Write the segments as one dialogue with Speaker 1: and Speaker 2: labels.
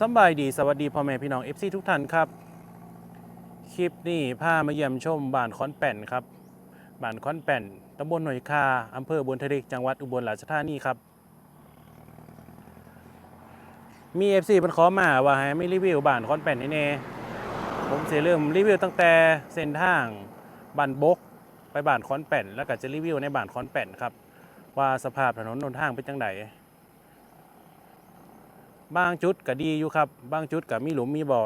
Speaker 1: สบายดีสวัสดีพ่อแม่พี่น้อง FC ทุกท่านครับ คลิปนี้พามาเยี่ยมชมบ้านคอนแป่นครับบ้านคอนแป่นตำบลหน่วยคาอำเภอบุญทริกจังหวัดอุบลราชธานีครับ มี FC มันขอมาว่าให้ไม่รีวิวบ้านคอนแป่นแน่ผมเสียเริ่มรีวิวตั้งแต่เส้นทางบ้านบกไปบ้านคอนแป่น แล้วก็จะรีวิวในบ้านคอนแป่นครับว่าสภาพถนนหนทางเป็นจังได บางจุดก็ดีอยู่ครับ บางจุดก็มีหลุมมีบ่อ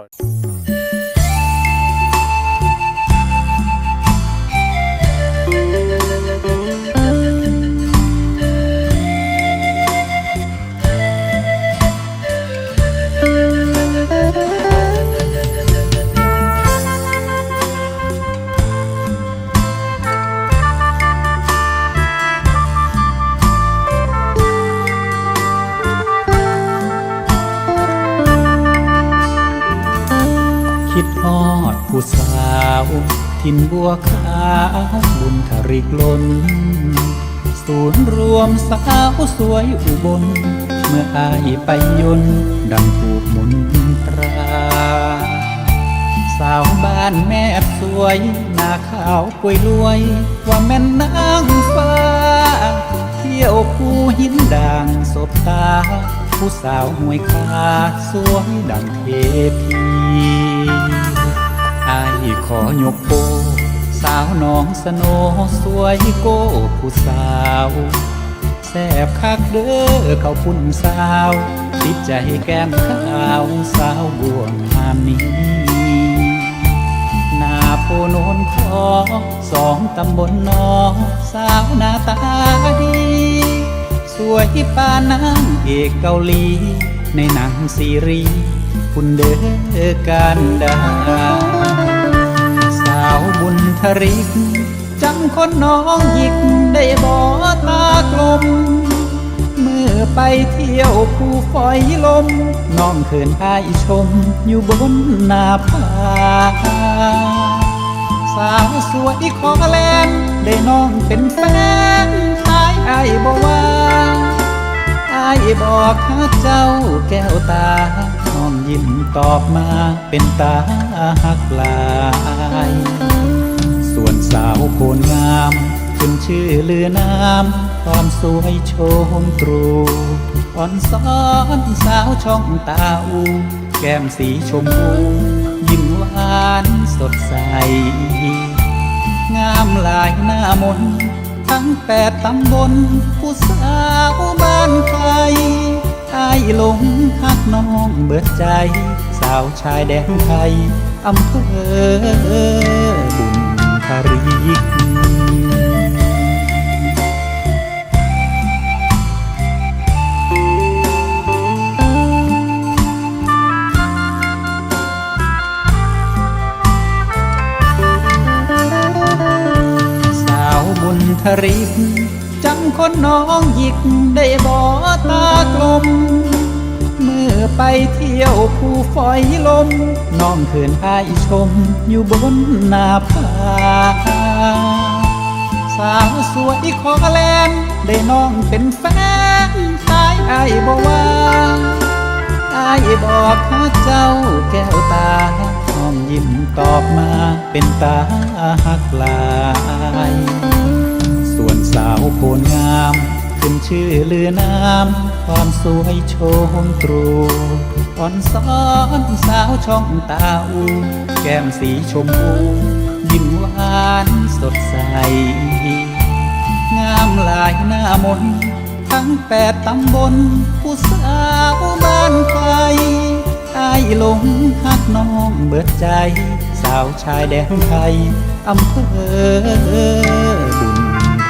Speaker 2: ผู้สาวทินบัวขาวบุญทริกล้นศูนย์รวมสาวสวยอุบล เมื่ออายไปยนดังถูกมนตรา สาวบ้านแม่สวยหน้าขาวป่วยรวย ว่าแม่นนางฟ้า เที่ยวภูหินด่างศบตา ผู้สาวหวยคาสวยดังเทพี อายขอยกโป สาวน้องสโนสวยโก้ผู้สาวแสบคักเด้อเขาพุ่นสาว ติดใจแก้มขาวสาวบัวงามนี้หน้าโพนนทอสองตำบลน้องสาวหน้าตาดี สวยปานนางเอกเกาหลี ในหนังซีรีส์คุณเด้อการดา สาบุญทริก จำคนน้องหยิกได้บ่อตากลม เมื่อไปเที่ยวภูฝอยลม น้องเขินอายชม อยู่บนหน้าผาสาวสวยขอแลนได้น้องเป็นแฟนตายอายบ่ว่าอายบอกหาเจ้าแก้วตา ยิ้มตอบมาเป็นตาหักลาย ส่วนสาวโคนงาม ขึ้นชื่อเลือนามความสวยโชมตรูอ่อนซ้อนสาวช่องตาอู แก้มสีชมพูยิ้มหวานสดใส งามหลายหน้ามน ทั้งแปดตำบลผู้สาวบ้านไทย อายหลงหักน้องเบิดใจ สาวชายแดนไทยอำเภอบุญทริกสาวบุญทริก จำคนน้องหยิกได้บ่อตากลม เมื่อไปเที่ยวภูฝอยลม น้องเขินอายชมอยู่บนหน้าผาสาวสวยขอแลนได้น้องเป็นแฟนตายอายบ่ว่าอายบอกหาเจ้าแก้วตาน้องยิ้มตอบมาเป็นตาหักลาย สาวโคนงาม ขึ้นชื่อเลือนามความสวยโชมตรูอ่อนซ้อนสาวช่องตาอู แก้มสีชมพู ยิ้มหวานสดใส งามหลายหน้ามน ทั้งแปดตำบล ผู้สาวบ้านไทยอายหลงหักน้องเบิดใจ สาวชายแดนไทยอำเภอ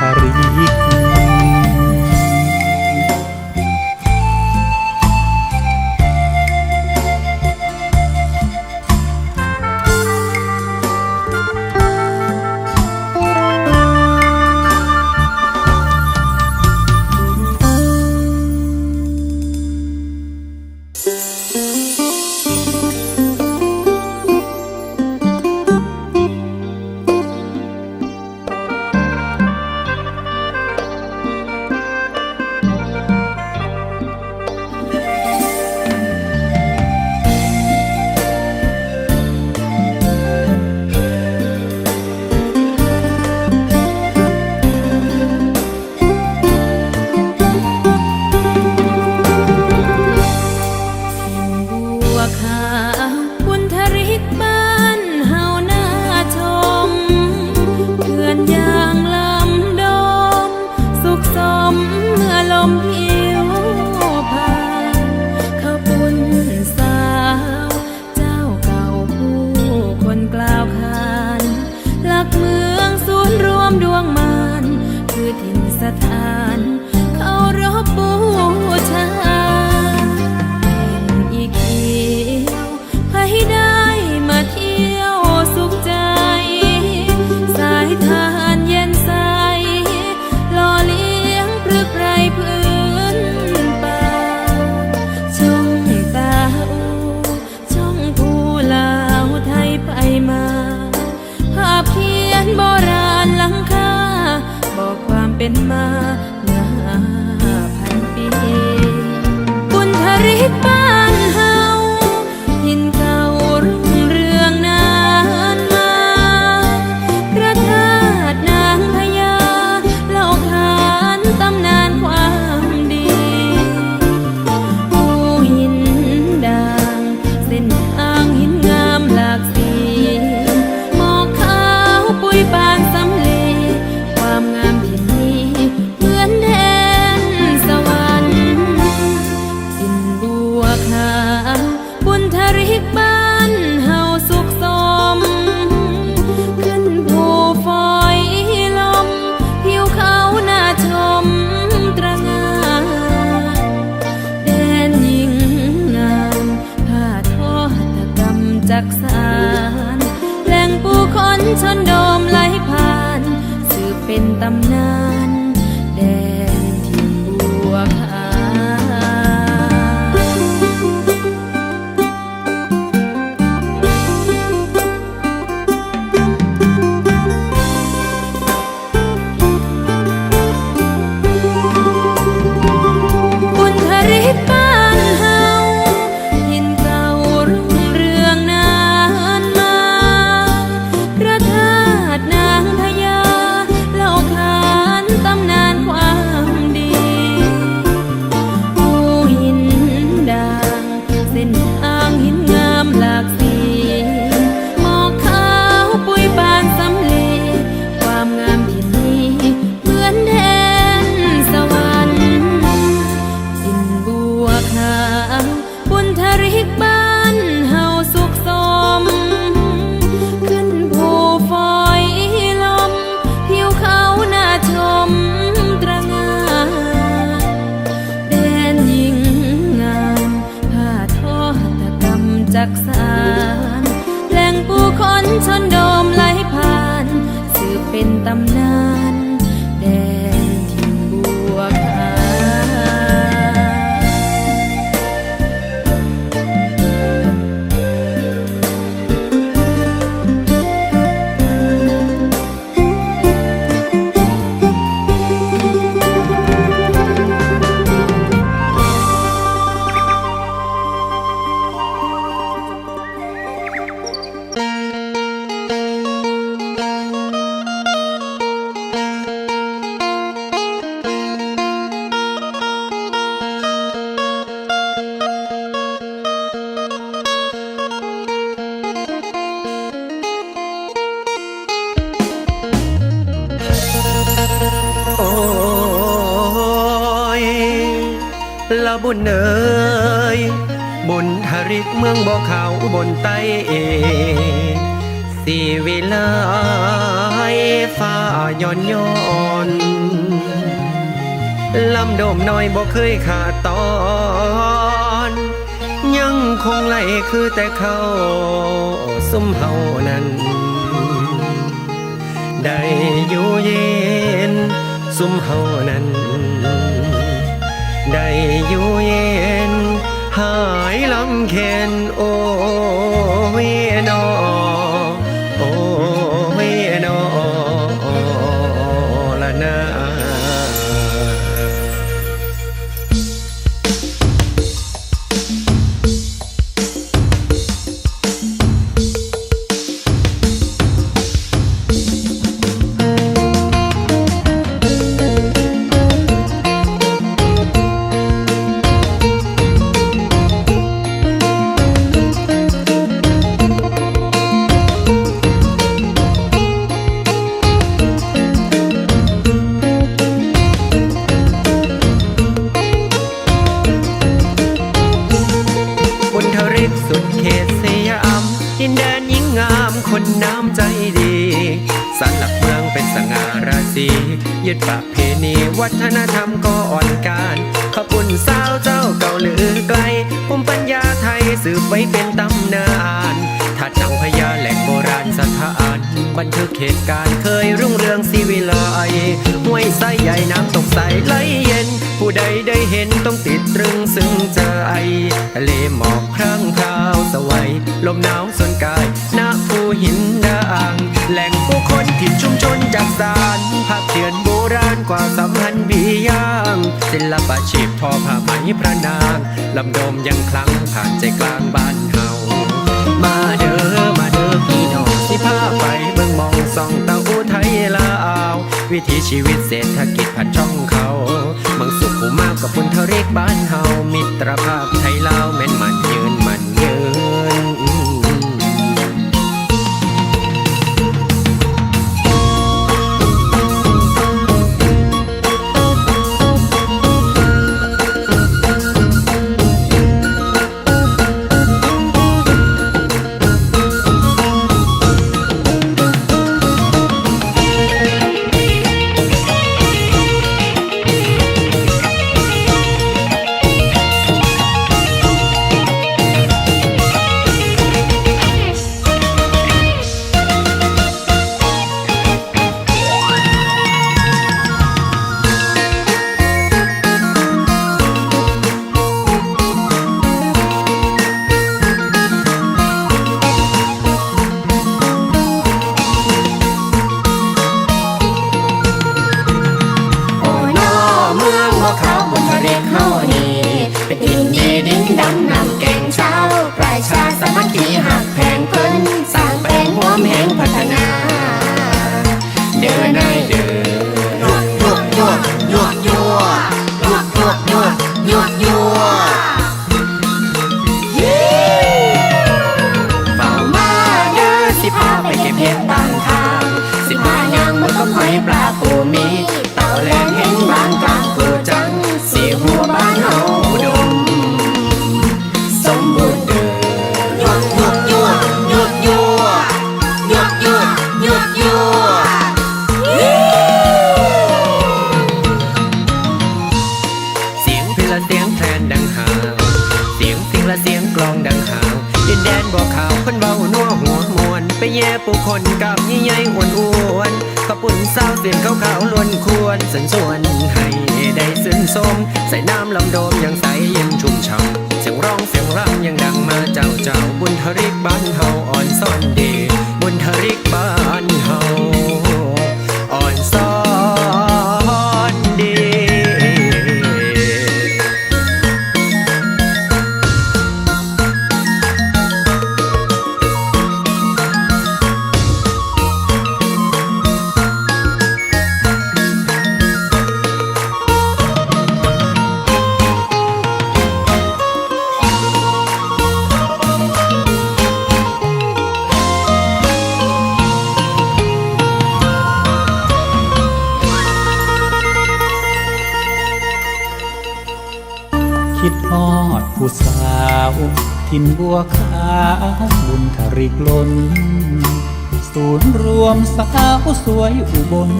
Speaker 2: บุญำ
Speaker 3: นานแดงที่บัว บุญเนยบุญทริกเมืองบ่อขาบนไตเอสีวิลไลฟ้าย้อนย้อนลำดมน้อยบ่เคยขาดตอน ยังคงไหลคือแต่เขาสุ่มเฮานั้น ได้อยู่เย็นสุ่มเฮานั้น อยู่เย็น หายลำเค็นโอเวนอ ตสุดเขตสยามดินแดนยิ่งงามคนน้ำใจดี
Speaker 4: สันหลักเมืองเป็นสง่าราศียึ
Speaker 3: ด
Speaker 4: ประเพณีวัฒนธรรมก็อ่อนการขอบคุณสาวเจ้าเก่าหรือไกลภูมิปัญญาไทยสืบไว้เป็นตำนานทัดหนังพญาแหล่งโบราณสถานบันทึกเหตุการณ์เคยรุ่งเรืองสิวิไลห้วยไซใหญ่น้ำตกใสไหลเย็น ผู้ใดได้เห็นต้องติดตรึงซึ้งใจ ลมหนาวสนกายณภูหินด่าง แหล่งผู้คนถิ่นชุมชนจากสารภาพเขียนโบราณกว่าสามพันปีย่างศิลปะชีพทอผ้าไหมพระนางลำโดมยังคลังผ่านใจกลางบ้านเฮามาเด้อมาเด้อพี่น้องสิพาไปเบิ่งมองส่องตะอูไทยลาว วิถีชีวิตเศรษฐกิจผ่านช่องเขาเมืองสุขหูมากกับพุนทริกบ้านเฮามิตรภาพไทยลาว
Speaker 3: 我们 ควร
Speaker 4: สันส่วนให้ได้ซึนสม ใส่น้ำลำโดมยังใสเย็นชุ่มช่ำเสียงร้องเสียงรำยังดังมาเจ้าเจ้าบุญทริกบ้านเฮาอ่อนซ่อนดี บุญทริกบ้านเฮาอ่อนซ่อน
Speaker 2: นบัวขาวบุญทริกลนศูนย์รวมสาวสวยอุบล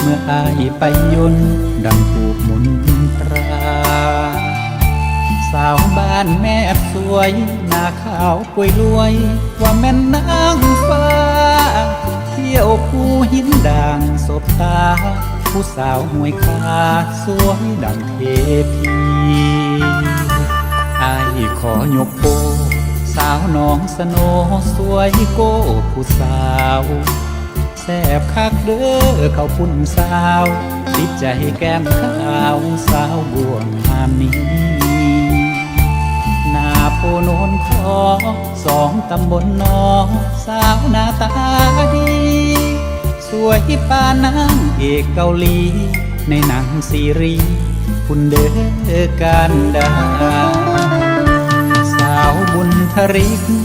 Speaker 2: เมื่ออายไปยนดังถูกมุนตรา สาวบ้านแม่สวยหน้าขาวป่วยรวย ว่าแม่นนางฟ้า เที่ยวคู่หินด่างศบตา ผู้สาวหวยคาสวยดังเทพีอายขอยกโป สาวน้องสโนสวยโก้ผู้สาวแซบคักเด้อเขาพุ่นสาวติดใจแก้มขาวสาวบ่วงงามนี้หน้าโพนนคอสองตำบลนอสาวหน้าตาดี สวยปานนางเอกเกาหลี ในหนังซีรีส์คุณเด้อการดา บุญทริก